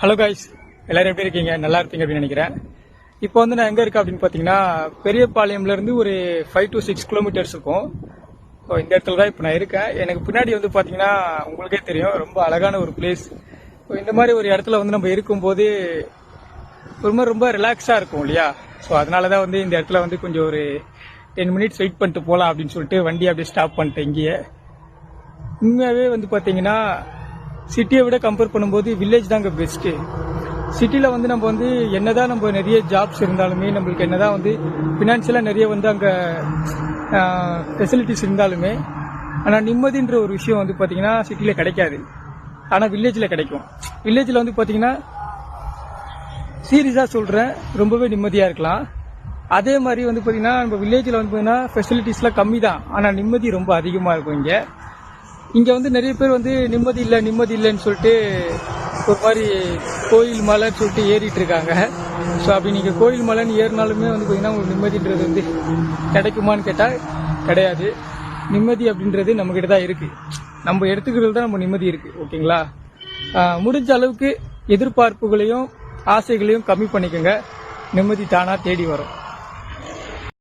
Hello guys எல்லாரும் எப்படி இருக்கீங்க? நல்லா இருப்பீங்க அப்படின்னு நினைக்கிறேன். இப்போ வந்து நான் எங்கே இருக்கேன் அப்படின்னு பார்த்தீங்கன்னா பெரியபாளையம்லேருந்து ஒரு ஃபைவ் டு சிக்ஸ் கிலோமீட்டர்ஸ் இருக்கும். ஸோ இந்த இடத்துல தான் இப்போ நான் இருக்கேன். எனக்கு பின்னாடி வந்து பார்த்தீங்கன்னா உங்களுக்கே தெரியும் ரொம்ப அழகான ஒரு பிளேஸ் இந்த மாதிரி ஒரு இடத்துல வந்து நம்ம இருக்கும்போது ஒரு மாதிரி ரொம்ப ரிலாக்ஸாக இருக்கும் இல்லையா? ஸோ அதனால தான் வந்து இந்த இடத்துல வந்து கொஞ்சம் ஒரு டென் மினிட்ஸ் வெயிட் பண்ணிட்டு போகலாம் அப்படின்னு சொல்லிட்டு வண்டி அப்படியே ஸ்டாப் பண்ணிட்டேன் இங்கேயே. உண்மையாகவே வந்து பார்த்தீங்கன்னா சிட்டியை விட கம்பேர் பண்ணும்போது வில்லேஜ் தாங்க பெஸ்ட்டு சிட்டியில் வந்து நம்ம வந்து என்னதான் நம்ம நிறைய ஜாப்ஸ் இருந்தாலுமே நம்மளுக்கு என்னதான் வந்து ஃபினான்ஷியலாக நிறைய வந்து அங்கே ஃபெசிலிட்டிஸ் இருந்தாலுமே ஆனால் நிம்மதின்ற ஒரு விஷயம் வந்து பார்த்தீங்கன்னா சிட்டியில் கிடைக்காது. ஆனால் வில்லேஜில் கிடைக்கும். வில்லேஜில் வந்து பார்த்தீங்கன்னா சீரியஸாக சொல்கிறேன் ரொம்பவே நிம்மதியாக இருக்கலாம். அதே மாதிரி வந்து பார்த்தீங்கன்னா நம்ம வில்லேஜில் வந்து பார்த்தீங்கன்னா ஃபெசிலிட்டிஸ்லாம் கம்மி தான் ஆனால் நிம்மதி ரொம்ப அதிகமாக இருக்கும் இங்கே. இங்கே வந்து நிறைய பேர் வந்து நிம்மதி இல்லை நிம்மதி இல்லைன்னு சொல்லிட்டு ஒரு மாதிரி கோயில் மலைன்னு சொல்லிட்டு ஏறிட்டு இருக்காங்க. ஸோ அப்படி நீங்கள் கோயில் மலைன்னு ஏறினாலுமே வந்து பார்த்தீங்கன்னா உங்களுக்கு நிம்மதின்றது வந்து கிடைக்குமான்னு கேட்டால் கிடையாது. நிம்மதி அப்படின்றது நம்மக்கிட்ட தான் இருக்குது நம்ம எடுத்துக்கிறது தான் நம்ம நிம்மதி இருக்குது ஓகேங்களா? முடிஞ்ச அளவுக்கு எதிர்பார்ப்புகளையும் ஆசைகளையும் கம்மி பண்ணிக்கோங்க. நிம்மதி தானாக தேடி வரும்.